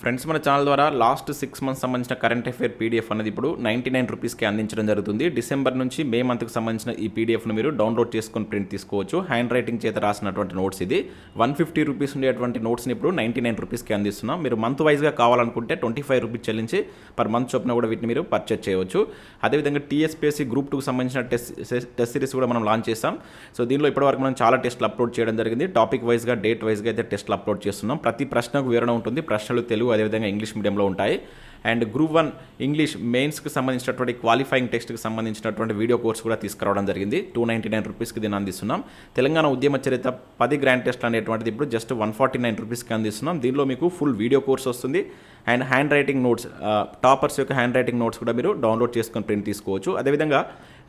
Friends మన channel ద్వారా last six months సంబంధించిన కరెంట్ అఫేర్ పీడిఎఫ్ అనేది ఇప్పుడు నైంటీ నైన్ రూపీస్కి అందించడం జరుగుతుంది. డిసెంబర్ నుంచి మే మంత్కి సంబంధించిన ఈ పీడిఎఫ్ను మీరు డౌన్లోడ్ చేసుకొని ప్రింట్ తీసుకోవచ్చు. హ్యాండ్ రైటింగ్ చేత రాసినటువంటి నోట్స్ ఇది. వన్ ఫిఫ్టీ రూపీస్ ఉండేటువంటి నోట్స్ని ఇప్పుడు నైంటీ నైన్ రూపీస్కి అందిస్తున్నాం. మీరు మంత్ వైజ్గా కావాలనుకుంటే ట్వంటీ ఫైవ్ రూపీస్ చెల్లించి పర్ మంత్ చొప్పున కూడా వీటిని మీరు పర్చేజ్ చేయవచ్చు. అదేవిధంగా టీఎస్పీఎస్సీ గ్రూప్ టూకి సంబంధించిన టెస్ట్ టెస్ట్ సిరీస్ కూడా మనం లాంచ్ చేస్తాం సో దీనిలో ఇప్పటివరకు మనం చాలా టెస్ట్లు అప్లోడ్ చేయడం జరిగింది. టాపిక్ వైజ్గా డేట్ వైజ్గా అయితే టెస్ట్లు అప్లోడ్ చేస్తున్నాం. ప్రతి ప్రశ్నకు వివరణ ఉంటుంది. ప్రశ్నలు తెలుగు అదేవిధంగా ఇంగ్లీష్ మీడియంలో ఉంటాయి. అండ్ గ్రూప్ వన్ ఇంగ్లీష్ మెయిన్స్కి సంబంధించినటువంటి క్వాలిఫైయింగ్ టెస్ట్కి సంబంధించినటువంటి వీడియో కోర్స్ కూడా తీసుకురావడం జరిగింది. టూ నైంటీ నైన్ రూపీస్కి దీన్ని అందిస్తున్నాం. తెలంగాణ ఉద్యమ చరిత్ర పది గ్రాండ్ టెస్ట్ అనేటువంటిది ఇప్పుడు జస్ట్ వన్ ఫార్టీ నైన్ రూపీస్కి అందిస్తున్నాం. దీనిలో మీకు ఫుల్ వీడియో కోర్స్ వస్తుంది. And handwriting notes toppers యొక్క హ్యాండ్ రైటింగ్ నోట్స్ కూడా మీరు డౌన్లోడ్ చేసుకొని ప్రింట్ తీసుకోవచ్చు. అదేవిధంగా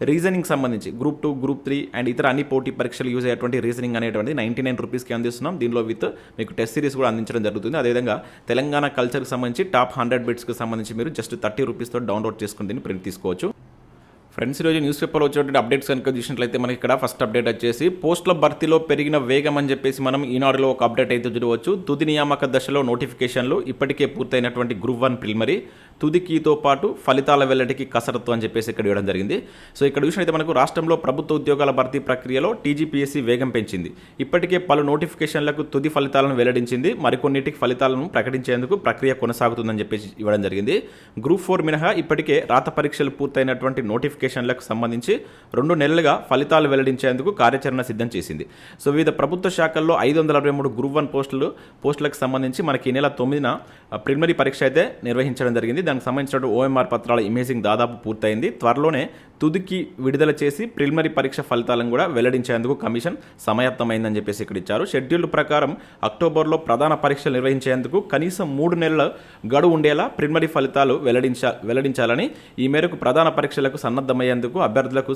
రీజనింగ్ సంబంధించి group two group three and ఇతర అన్ని పోటీ పరీక్షలు యూజ్ అయ్యేటువంటి రీజనింగ్ అనేటువంటి నైంటీ నైన్ రూపీస్కి అందిస్తున్నాం. దీనిలో విత్ మీకు టెస్ట్ సిరీస్ కూడా అందించడం జరుగుతుంది. అదేవిధంగా తెలంగాణ కల్చర్కి సంబంధించి టాప్ హండ్రెడ్ బిట్స్కి సంబంధించి మీరు జస్ట్ థర్టీ రూపీస్తో డౌన్లోడ్ చేసుకుని దీన్ని ప్రింట్ తీసుకోవచ్చు. ఫ్రెండ్స్ ఈరోజు న్యూస్ పేపర్లో వచ్చేటువంటి అప్డేట్స్ కనుక చూసినట్లయితే మనకి ఇక్కడ ఫస్ట్ అప్డేట్ వచ్చేసి పోస్టుల భర్తీలో పెరిగిన వేగం అని చెప్పేసి మనం ఈనాడులో ఒక అప్డేట్ అయితే చూడవచ్చు. తుది నియామక దశలో నోటిఫికేషన్లు ఇప్పటికే పూర్తయినటువంటి గ్రూప్ వన్ ప్రిలిమరీ తుది కీతో పాటు ఫలితాల వెల్లడికి కసరత్తు అని చెప్పేసి ఇక్కడ ఇవ్వడం జరిగింది. సో ఇక్కడ చూసినట్లయితే మనకు రాష్ట్రంలో ప్రభుత్వ ఉద్యోగాల భర్తీ ప్రక్రియలో టీజీపీఎస్సీ వేగం పెంచింది. ఇప్పటికే పలు నోటిఫికేషన్లకు తుది ఫలితాలను వెల్లడించింది. మరికొన్నిటికి ఫలితాలను ప్రకటించేందుకు ప్రక్రియ కొనసాగుతుందని చెప్పేసి ఇవ్వడం జరిగింది. గ్రూప్ ఫోర్ మినహా ఇప్పటికే రాత పరీక్షలు పూర్తయినటువంటి నోటిఫికేషన్ అప్లికేషన్లకు సంబంధించి రెండు నెలలుగా ఫలితాలు వెల్లడించేందుకు కార్యాచరణ సిద్ధం చేసింది. సో వివిధ ప్రభుత్వ శాఖల్లో ఐదు వందల అరవై మూడు గ్రూప్ వన్ పోస్టులు పోస్టులకు సంబంధించి మనకి ఈ నెల తొమ్మిదిన ప్రిమరీ పరీక్ష అయితే నిర్వహించడం జరిగింది. దానికి సంబంధించిన ఓఎంఆర్ పత్రాల ఇమేజింగ్ దాదాపు పూర్తయింది. త్వరలోనే తుదికి విడుదల చేసి ప్రిలిమరీ పరీక్ష ఫలితాలను కూడా వెల్లడించేందుకు కమిషన్ సమాయత్తమైందని చెప్పేసి ఇక్కడ ఇచ్చారు. షెడ్యూల్ ప్రకారం అక్టోబర్లో ప్రధాన పరీక్షలు నిర్వహించేందుకు కనీసం మూడు నెలల గడువు ఉండేలా ప్రిలిమరీ ఫలితాలు వెల్లడించా వెల్లడించాలని ఈ మేరకు ప్రధాన పరీక్షలకు సన్నద్ధమయ్యేందుకు అభ్యర్థులకు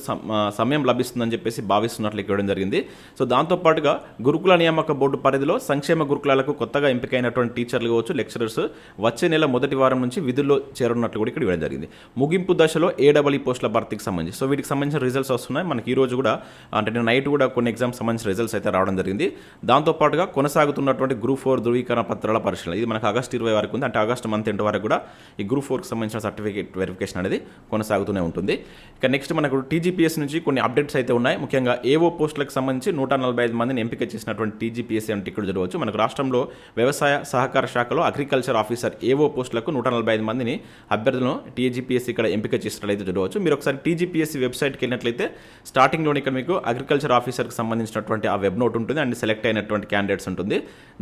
సమయం లభిస్తుందని చెప్పేసి భావిస్తున్నట్లు ఇవ్వడం జరిగింది. సో దాంతోపాటుగా గురుకుల నియామక బోర్డు పరిధిలో సంక్షేమ గురుకులాలకు కొత్తగా ఎంపికైనటువంటి టీచర్లు కావచ్చు లెక్చరర్స్ వచ్చే నెల మొదటి వారం నుంచి విధుల్లో చేరున్నట్లు కూడా ఇక్కడ ఇవ్వడం జరిగింది. ముగింపు దశలో ఏడబలి పోస్టుల భర్తీకి సంబంధించి. సో వీటికి సంబంధించిన రిజల్ట్స్ వస్తున్నాయి. మనకి ఈ రోజు కూడా అంటే నేను నైట్ కూడా కొన్ని ఎగ్జామ్స్ సంబంధించిన రిజల్ట్స్ అయితే రావడం జరిగింది. దాంతోపాటుగా కొనసాగుతున్నటువంటి గ్రూప్ ఫోర్ ధృవీకరణ పత్రాల పరిశీలన. ఇది మనకు ఆగస్ట్ ఇరవై వరకు ఉంది. అంటే ఆగస్ట్ మంత్ ఎండ్ వరకు కూడా ఈ గ్రూప్ ఫోర్కి సంబంధించిన సర్టిఫికేట్ వెరిఫికేషన్ అనేది కొనసాగుతూనే ఉంటుంది. ఇక నెక్స్ట్ మనకు టీజీపీఎస్ నుంచి కొన్ని అప్డేట్స్ అయితే ఉన్నాయి. ముఖ్యంగా ఏవో పోస్టులకు సంబంధించి నూట నలభై ఐదు మందిని ఎంపిక చేసినటువంటి టీజీపీఎస్ అంటే ఇక్కడ చూడవచ్చు మనకు రాష్ట్రంలో వ్యవసాయ సహకార శాఖలో అగ్రికల్చర్ ఆఫీసర్ ఏవో పోస్టులకు నూట నలభై ఐదు మందిని అభ్యర్థులను టీజీపీఎస్ ఇక్కడ ఎంపిక చేసినట్లయితే చూడవచ్చు మీరు ఒకసారి టీజీపీఎస్సీ వెబ్సైట్కి వెళ్ళినట్లయితే స్టార్టింగ్లో ఇక్కడ మీకు అగ్రికల్చర్ ఆఫీసర్కి సంబంధించినటువంటి ఆ వెబ్ నోట్ ఉంటుంది. అండ్ సెలెక్ట్ అయినటువంటి క్యాండిడేట్స్ ఉంటుంది.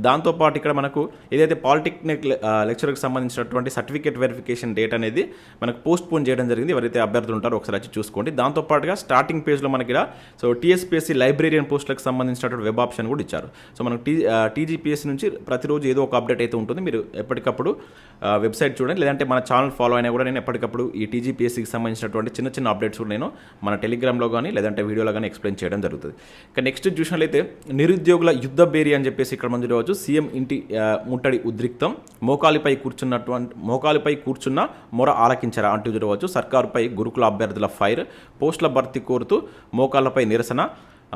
దాంతోపాటు ఇక్కడ మనకు ఏదైతే పాలిటెక్నిక్ లెక్చర్కి సంబంధించినటువంటి సర్టిఫికేట్ వెరిఫికేషన్ డేట్ అనేది మనకు పోస్ట్ పోన్ చేయడం జరిగింది. ఎవరైతే అభ్యర్థులు ఉంటారో ఒకసారి వచ్చి చూసుకోండి. దాంతోపాటుగా స్టార్టింగ్ పేజ్లో మనకి సో టీఎస్పీఎస్సీ లైబ్రేరియన్ పోస్టులకు సంబంధించినటువంటి వెబ్ ఆప్షన్ కూడా ఇచ్చారు. సో మనకు టీ టీజీపీఎస్సీ నుంచి ప్రతిరోజు ఏదో ఒక అప్డేట్ అయితే ఉంటుంది. మీరు ఎప్పటికప్పుడు వెబ్సైట్ చూడండి. లేదంటే మన ఛానల్ ఫాలో అయినా కూడా నేను ఎప్పటికప్పుడు ఈ టీజీపీఎస్సీకి సంబంధించినటువంటి చిన్న చిన్న అప్డేట్స్ కూడా నేను మన టెలిగ్రామ్లో కానీ లేదంటే వీడియోలో కానీ ఎక్స్ప్లెయిన్ చేయడం జరుగుతుంది. ఇక నెక్స్ట్ చూసినట్లయితే నిరుద్యోగుల యుద్ధ బేరి అని చెప్పేసి ఇక్కడ మనం చూడవచ్చు సీఎం ఇంటి ముట్టడి ఉద్రిక్తం. మోకాలిపై కూర్చున్నటువంటి మోకాలిపై కూర్చున్న మొర ఆలకించరా అంటూ చూడవచ్చు. సర్కారుపై గురుకుల అభ్యర్థుల ఫైర్ పోస్టుల భర్తీ కోరుతూ మోకాళ్ళపై నిరసన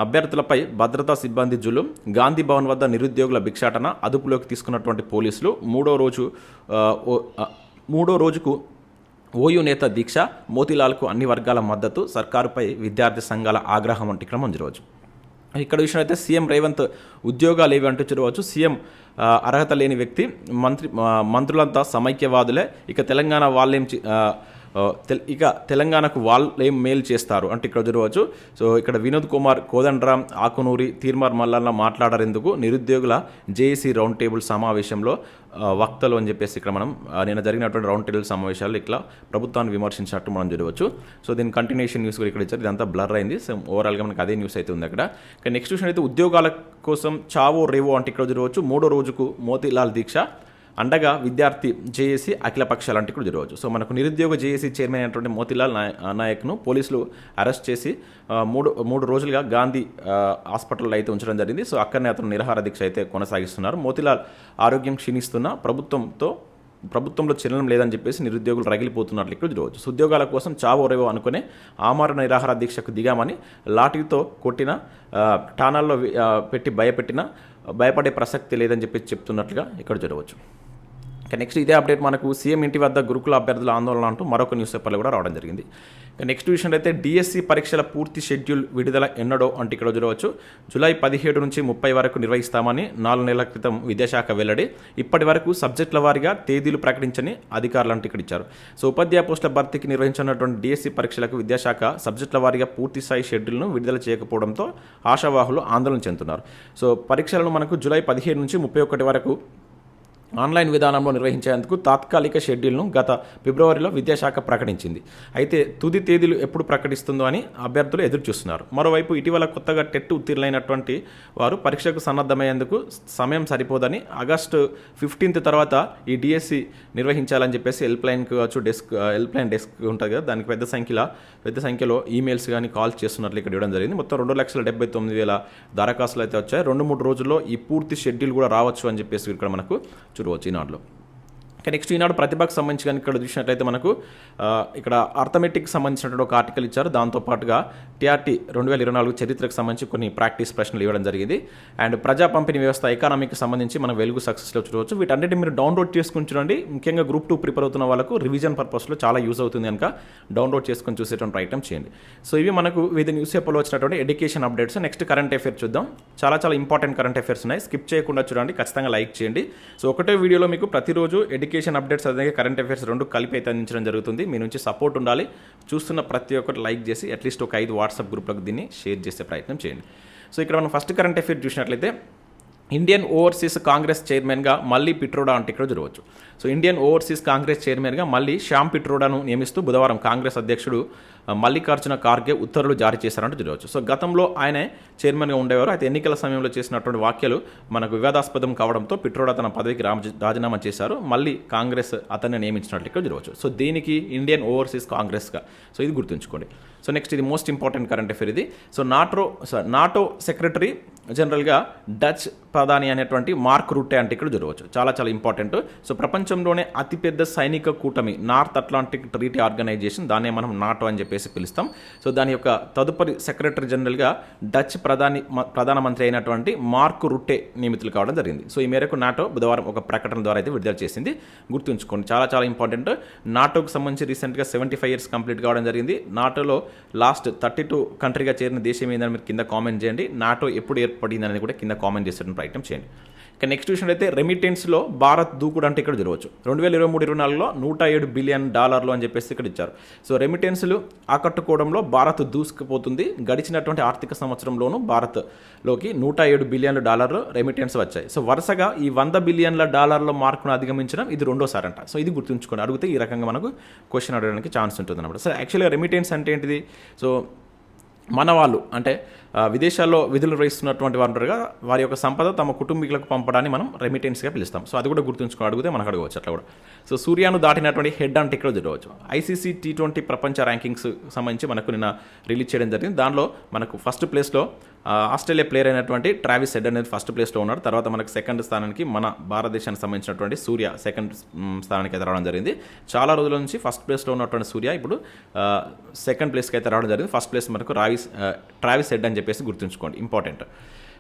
అభ్యర్థులపై భద్రతా సిబ్బంది జులుం గాంధీ భవన్ వద్ద నిరుద్యోగుల భిక్షాటన అదుపులోకి తీసుకున్నటువంటి పోలీసులు మూడో రోజు మూడో రోజుకు ఓయూ నేత దీక్ష మోతీలాల్కు అన్ని వర్గాల మద్దతు సర్కారుపై విద్యార్థి సంఘాల ఆగ్రహం వంటి క్రమం ఈరోజు ఇక్కడ విషయం అయితే సీఎం రేవంత్ ఉద్యోగాలు ఏవి అంటూ చూడవచ్చు. సీఎం అర్హత లేని వ్యక్తి మంత్రి మంత్రులంతా సమైక్యవాదులే. ఇక తెలంగాణ వాళ్ళేం చి- ఇక తెలంగాణకు వాళ్ళు ఏం మేలు చేస్తారు. అంటే ఇక్కడ చూడవచ్చు సో ఇక్కడ వినోద్ కుమార్ కోదండరాం ఆకునూరి తీర్మార్ మల్లన్న మాట్లాడారెందుకు నిరుద్యోగుల జేఏసీ రౌండ్ టేబుల్ సమావేశంలో వక్తలు అని చెప్పేసి ఇక్కడ మనం నిన్న జరిగినటువంటి రౌండ్ టేబుల్ సమావేశాలు ఇట్లా ప్రభుత్వాన్ని విమర్శించినట్టు మనం చూడవచ్చు సో దీని కంటిన్యూషన్ న్యూస్ కూడా ఇక్కడ ఇచ్చారు. ఇదంతా బ్లర్ అయింది. సో ఓవరాల్గా మనకి అదే న్యూస్ అయితే ఉంది అక్కడ. నెక్స్ట్ విషయం అయితే ఉద్యోగాల కోసం చావో రేవో అంటే ఇక్కడ చూడవచ్చు మూడో రోజుకు మోతీలాల్ దీక్ష. అండగా విద్యార్థి జేఏసీ అఖిలపక్ష లాంటి కూడా జరగవచ్చు. సో మనకు నిరుద్యోగ జేఏసీ చైర్మన్ అయినటువంటి మోతిలాల్ నాయ- నాయక్ను పోలీసులు అరెస్ట్ చేసి మూడు మూడు రోజులుగా గాంధీ హాస్పిటల్లో అయితే ఉంచడం జరిగింది. సో అక్కడనే అతను నిరాహార దీక్ష అయితే కొనసాగిస్తున్నారు. మోతిలాల్ ఆరోగ్యం క్షీణిస్తున్న ప్రభుత్వంతో ప్రభుత్వంలో చెల్లడం లేదని చెప్పేసి నిరుద్యోగులు రగిలిపోతున్నట్లు ఇక్కడ చూడవచ్చు ఉద్యోగాల కోసం చావో రేవో అనుకునే ఆమరణ నిరాహార దీక్షకు దిగామని లాఠీతో కొట్టిన ఆ, ఠానాల్లో పెట్టి భయపెట్టిన భయపడే ప్రసక్తి లేదని చెప్పేసి చెప్తున్నట్లుగా ఇక్కడ చూడవచ్చు ఇక నెక్స్ట్ ఇదే అప్డేట్ మనకు సీఎం ఇంటి వద్ద గురుకుల అభ్యర్థుల ఆందోళన అంటూ మరొక న్యూస్ పేపర్లో కూడా రావడం జరిగింది. ఇక నెక్స్ట్ విషయం అయితే డిఎస్సి పరీక్షల పూర్తి షెడ్యూల్ విడుదల ఎన్నడో అంటే ఇక్కడ చూడవచ్చు. జూలై పదిహేడు నుంచి ముప్పై వరకు నిర్వహిస్తామని నాలుగు నెలల క్రితం విద్యాశాఖ వెల్లడి. ఇప్పటి వరకు సబ్జెక్టుల వారీగా తేదీలు ప్రకటించని అధికారులు అంటే ఇక్కడ ఇచ్చారు. సో ఉపాధ్యాయ పోస్టుల భర్తీకి నిర్వహించినటువంటి డిఎస్సి పరీక్షలకు విద్యాశాఖ సబ్జెక్టుల వారీగా పూర్తి స్థాయి షెడ్యూల్ను విడుదల చేయకపోవడంతో ఆశావాహులు ఆందోళన చెందుతున్నారు. సో పరీక్షలను మనకు జూలై పదిహేడు నుంచి ముప్పై ఒకటి వరకు ఆన్లైన్ విధానంలో నిర్వహించేందుకు తాత్కాలిక షెడ్యూల్ను గత ఫిబ్రవరిలో విద్యాశాఖ ప్రకటించింది. అయితే తుది తేదీలు ఎప్పుడు ప్రకటిస్తుందో అని అభ్యర్థులు ఎదురు చూస్తున్నారు మరోవైపు ఇటీవల కొత్తగా టెట్ ఉత్తీర్ణులైనటువంటి వారు పరీక్షకు సన్నద్ధమయ్యేందుకు సమయం సరిపోదని ఆగస్టు ఫిఫ్టీన్త్ తర్వాత ఈ డిఎస్సి నిర్వహించాలని చెప్పేసి హెల్ప్ లైన్ కావచ్చు డెస్క్ హెల్ప్ లైన్ డెస్క్ ఉంటుంది కదా దానికి పెద్ద సంఖ్యలో పెద్ద సంఖ్యలో ఈమెయిల్స్ కానీ కాల్స్ చేస్తున్నట్లు ఇక్కడ ఇవ్వడం జరిగింది. మొత్తం రెండు లక్షల డెబ్బై తొమ్మిది వేల దరఖాస్తులు అయితే వచ్చాయి. రెండు మూడు రోజుల్లో ఈ పూర్తి షెడ్యూల్ కూడా రావచ్చు అని చెప్పేసి ఇక్కడ మనకు వచ్చి ఈనాడులో నెక్స్ట్ ఈనాడు ప్రతిభకు సంబంధించి కనుక ఇక్కడ చూసినట్లయితే మనకు ఇక్కడ అర్థమెటిక్ సంబంధించినటువంటి ఒక ఆర్టికల్ ఇచ్చారు. దాంతోపాటుగా టీఆర్టీ రెండు వేల ఇరవై నాలుగు చరిత్రకు సంబంధించి కొన్ని ప్రాక్టీస్ ప్రశ్నలు ఇవ్వడం జరిగింది. అండ్ ప్రజా పంపిణీ వ్యవస్థ ఎకానమీకి సంబంధించి మనం వెలుగు సక్సెస్లో చూడవచ్చు. వీటన్నిటి మీరు డౌన్లోడ్ చేసుకుని చూడండి. ముఖ్యంగా గ్రూప్ టూ ప్రిపేర్ అవుతున్న వాళ్ళకు రివిజన్ పర్పస్లో చాలా యూజ్ అవుతుంది కనుక డౌన్లోడ్ చేసుకొని చూసేటువంటి ఐటమ్ చేయండి. సో ఇవి మనకు వివిధ న్యూస్ పేపర్లో వచ్చినటువంటి education updates next current affair చూద్దాం. చాలా చాలా ఇంపార్టెంట్ కరెంట్ అఫేర్స్ ఉన్నాయి. స్కిప్ చేయకుండా చూడండి. ఖచ్చితంగా లైక్ చేయండి. సో ఒకటే వీడియోలో మీకు ప్రతిరోజు ఎడ్యుకేషన్ అప్డేట్స్ అదే కరెంట్ అఫేర్స్ రెండు కలిపి అయితే అందించడం జరుగుతుంది. మీ నుంచి సపోర్ట్ ఉండాలి. చూస్తున్న ప్రతి ఒక్కటి లైక్ చేసి అట్లీస్ట్ ఒక ఐదు వాట్సాప్ గ్రూప్లకు దీన్ని షేర్ చేసే ప్రయత్నం చేయండి. సో ఇక్కడ మనం ఫస్ట్ కరెంట్ అఫేర్ చూసినట్లయితే ఇండియన్ ఓవర్సీస్ కాంగ్రెస్ చైర్మన్గా మళ్ళీ పిట్రోడా అంటే ఇక్కడ చూడవచ్చు సో ఇండియన్ ఓవర్సీస్ కాంగ్రెస్ చైర్మన్గా మళ్ళీ శ్యామ్ పిట్రోడాను నియమిస్తూ బుధవారం కాంగ్రెస్ అధ్యక్షుడు మల్లికార్జున ఖార్గే ఉత్తర్వులు జారీ చేశారంటూ చూడవచ్చు సో గతంలో ఆయనే చైర్మన్గా ఉండేవారు. అయితే ఎన్నికల సమయంలో చేసినటువంటి వ్యాఖ్యలు మనకు వివాదాస్పదం కావడంతో పిట్రోడా తన పదవికి రాజీనామా చేశారు. మళ్ళీ కాంగ్రెస్ అతన్ని నియమించినట్లు ఇక్కడ చూడవచ్చు సో దీనికి ఇండియన్ ఓవర్సీస్ కాంగ్రెస్గా. సో ఇది గుర్తుంచుకోండి. సో నెక్స్ట్ ఇది మోస్ట్ ఇంపార్టెంట్ కరెంట్ అఫేర్ ఇది. So NATO sorry NATO secretary జనరల్గా డచ్ ప్రధాని అనేటువంటి మార్క్ రూటే అంటే ఇక్కడ చూడవచ్చు చాలా చాలా ఇంపార్టెంట్. సో ప్రపంచంలోనే అతిపెద్ద సైనిక కూటమి నార్త్ అట్లాంటిక్ ట్రీటీ ఆర్గనైజేషన్ దాన్నే మనం నాటో అని చెప్పి చెప్పేసి పిలుస్తాం. సో దాని యొక్క తదుపరి సెక్రటరీ జనరల్గా డచ్ ప్రధాని ప్రధానమంత్రి అయినటువంటి మార్క్ రుట్టే నియమితులు కావడం జరిగింది. సో ఈ మేరకు నాటో బుధవారం ఒక ప్రకటన ద్వారా అయితే విడుదల చేసింది. గుర్తుంచుకోండి చాలా చాలా ఇంపార్టెంట్. నాటోకి సంబంధించి రీసెంట్గా సెవెంటీ ఫైవ్ ఇయర్స్ కంప్లీట్ కావడం జరిగింది. నాటోలో లాస్ట్ థర్టీ టూ కంట్రీగా చేరిన దేశం ఏందని మీరు కింద కామెంట్ చేయండి. నాటో ఎప్పుడు ఏర్పడింది అనేది కూడా కింద కామెంట్ చేసేటువంటి ప్రయత్నం చేయండి. ఇక నెక్స్ట్ విషయం అయితే రెమిటెన్స్లో భారత్ దూకుడు అంటే ఇక్కడ చూడవచ్చు రెండు వేల ఇరవై మూడు ఇరవై నాలుగులో నూట ఏడు బిలియన్ డాలర్లు అని చెప్పేసి ఇక్కడ ఇచ్చారు. సో రెమిటెన్స్లు ఆకట్టుకోవడంలో భారత్ దూసుకుపోతుంది. గడిచినటువంటి ఆర్థిక సంవత్సరంలోనూ భారత్లోకి నూట ఏడు బిలియన్ల డాలర్లు రెమిటెన్స్ వచ్చాయి. సో వరుసగా ఈ వంద బిలియన్ల డాలర్ల మార్కును అధిగమించడం ఇది రెండోసారి అంట సో ఇది గుర్తుంచుకొని అడిగితే ఈ రకంగా మనకు క్వశ్చన్ అడగడానికి ఛాన్స్ ఉంటుంది అనమాట సో యాక్చువల్గా రెమిటెన్స్ అంటే ఏంటిది? సో మన వాళ్ళు అంటే విదేశాల్లో విధులు నిర్వహిస్తున్నటువంటి వారు ఉంటారుగా వారి యొక్క సంపద తమ కుటుంబీకులకు పంపడాన్ని మనం రెమిటెన్స్గా పిలుస్తాం. సో అది కూడా గుర్తుంచుకొని అడిగితే మనకు అడగవచ్చు అట్లా కూడా. సో సూర్యాను దాటినటువంటి హెడ్ అంటే ఇక్కడ చూడవచ్చు. ఐసీసీ టీ ట్వంటీ ప్రపంచ ర్యాంకింగ్స్ సంబంధించి మనకు నిన్న రిలీజ్ చేయడం జరిగింది. దానిలో మనకు ఫస్ట్ ప్లేస్లో ఆస్ట్రేలియా ప్లేయర్ అయినటువంటి ట్రావిస్ హెడ్ అనేది ఫస్ట్ ప్లేస్లో ఉన్నాడు తర్వాత మనకు సెకండ్ స్థానానికి మన భారతదేశానికి సంబంధించినటువంటి సూర్య సెకండ్ స్థానానికి అయితే రావడం జరిగింది. చాలా రోజుల నుంచి ఫస్ట్ ప్లేస్లో ఉన్నటువంటి సూర్య ఇప్పుడు సెకండ్ ప్లేస్కి అయితే రావడం జరిగింది. ఫస్ట్ ప్లేస్ మనకు రావిస్ ట్రావిస్ హెడ్ అని చెప్పేసి గుర్తుంచుకోండి. ఇంపార్టెంట్.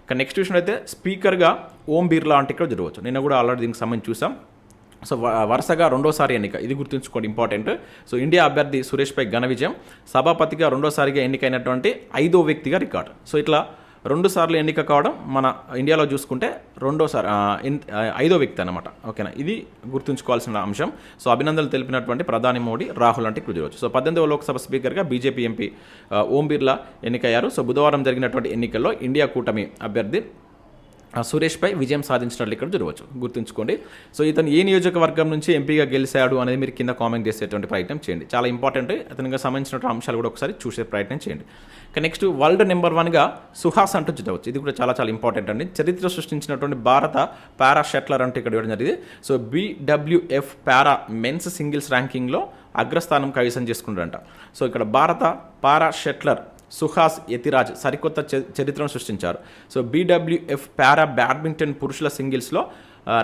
కానీ నెక్స్ట్ విషయం అయితే స్పీకర్గా ఓం బిర్లా అంటే ఇక్కడ జరగవచ్చు. నేను కూడా ఆల్రెడీ దీనికి సంబంధించి చూసాం. సో వ- వరుసగా రెండోసారి ఎన్నిక. ఇది గుర్తుంచుకోండి ఇంపార్టెంట్. సో ఇండియా అభ్యర్థి సురేష్పై ఘన విజయం. సభాపతిగా రెండోసారిగా ఎన్నికైనటువంటి ఐదో వ్యక్తిగా రికార్డు. సో ఇట్లా రెండు సార్లు ఎన్నిక కావడం మన ఇండియాలో చూసుకుంటే రెండోసారి ఐదో వ్యక్తి అనమాట ఓకేనా? ఇది గుర్తుంచుకోవాల్సిన అంశం. సో అభినందనలు తెలిపినటువంటి ప్రధాని మోడీ రాహుల్ అంటే ఇక్కడ సో పద్దెనిమిదవ లోక్సభ స్పీకర్గా బీజేపీ ఎంపీ ఓం బిర్లా ఎన్నికయ్యారు. సో బుధవారం జరిగినటువంటి ఎన్నికల్లో ఇండియా కూటమి అభ్యర్థి సురేష్పై విజయం సాధించినట్లు ఇక్కడ చూడవచ్చు గుర్తుంచుకోండి. సో ఇతను ఏ నియోజకవర్గం నుంచి ఎంపీగా గెలిచాడు అనేది మీరు కింద కామెంట్ చేసేటువంటి ప్రయత్నం చేయండి. చాలా ఇంపార్టెంట్ అతనికి సంబంధించిన అంశాలు కూడా ఒకసారి చూసే ప్రయత్నం చేయండి. ఇక నెక్స్ట్ వరల్డ్ నెంబర్ వన్గా సుహాస్ అంటూ చూడవచ్చు ఇది కూడా చాలా చాలా ఇంపార్టెంట్ అండి. చరిత్ర సృష్టించినటువంటి భారత పారా షట్లర్ అంటూ ఇక్కడ ఇవ్వడం జరిగింది. So BWF para men's singles ర్యాంకింగ్లో అగ్రస్థానం కైవసం చేసుకుంటారంట సో ఇక్కడ భారత పారా షట్లర్ సుహాస్ యతిరాజ్ సరికొత్త చరిత్రను సృష్టించారు. సో బీడబ్ల్యూఎఫ్ పారా బ్యాడ్మింటన్ పురుషుల సింగిల్స్లో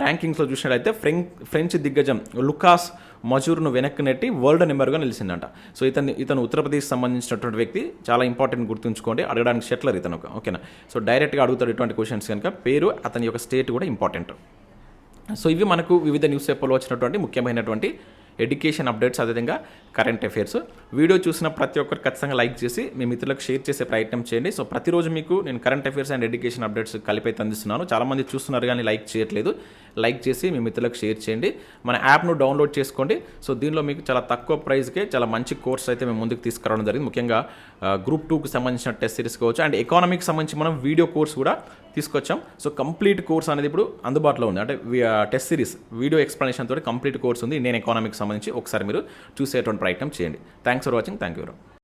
ర్యాంకింగ్స్లో చూసినట్లయితే ఫ్రెంచ్ ఫ్రెంచ్ దిగ్గజం లుకాస్ మజూర్ను వెనక్కి నెట్టి వరల్డ్ నెంబర్గా నిలిచిందంట. సో ఇతను ఇతను ఉత్తరప్రదేశ్ సంబంధించినటువంటి వ్యక్తి. చాలా ఇంపార్టెంట్ గుర్తుంచుకోండి. అడగడానికి షెట్లర్ ఇతను ఒక ఓకేనా? సో డైరెక్ట్గా అడుగుతాడు ఇటువంటి క్వశ్చన్స్ కనుక. పేరు అతని యొక్క స్టేట్ కూడా ఇంపార్టెంట్. సో ఇవి మనకు వివిధ న్యూస్ పేపర్లో వచ్చినటువంటి ముఖ్యమైనటువంటి ఎడ్యుకేషన్ అప్డేట్స్ అదేవిధంగా కరెంట్ అఫైర్స్ వీడియో చూసిన ప్రతి ఒక్కరు ఖచ్చితంగా లైక్ చేసి మీ మిత్రులకు షేర్ చేసే ప్రయత్నం చేయండి. సో ప్రతిరోజు మీకు నేను current affairs and education updates కలిపి అందిస్తున్నాను. చాలామంది చూస్తున్నారు కానీ లైక్ చేయట్లేదు. లైక్ చేసి మీ మిత్రులకు షేర్ చేయండి. మన యాప్ను డౌన్లోడ్ చేసుకోండి. సో దీనిలో మీకు చాలా తక్కువ ప్రైస్కే చాలా మంచి కోర్స్ అయితే మేము ముందుకు తీసుకురావడం జరిగింది. ముఖ్యంగా గ్రూప్ టూకి సంబంధించిన టెస్ట్ సిరీస్ కావచ్చు. అండ్ ఎకానమీకి సంబంధించి మనం వీడియో కోర్స్ కూడా తీసుకొచ్చాం. సో కంప్లీట్ కోర్స్ అనేది ఇప్పుడు అందుబాటులో ఉంది. అంటే టెస్ట్ సిరీస్ వీడియో ఎక్స్ప్లెనేషన్ తోటి కంప్లీట్ కోర్స్ ఉంది. నేను ఎకానమిక్స్ సంబంధించి ఒకసారి మీరు చూసేటువంటి ప్రయత్నం చేయండి. Thanks for watching thank you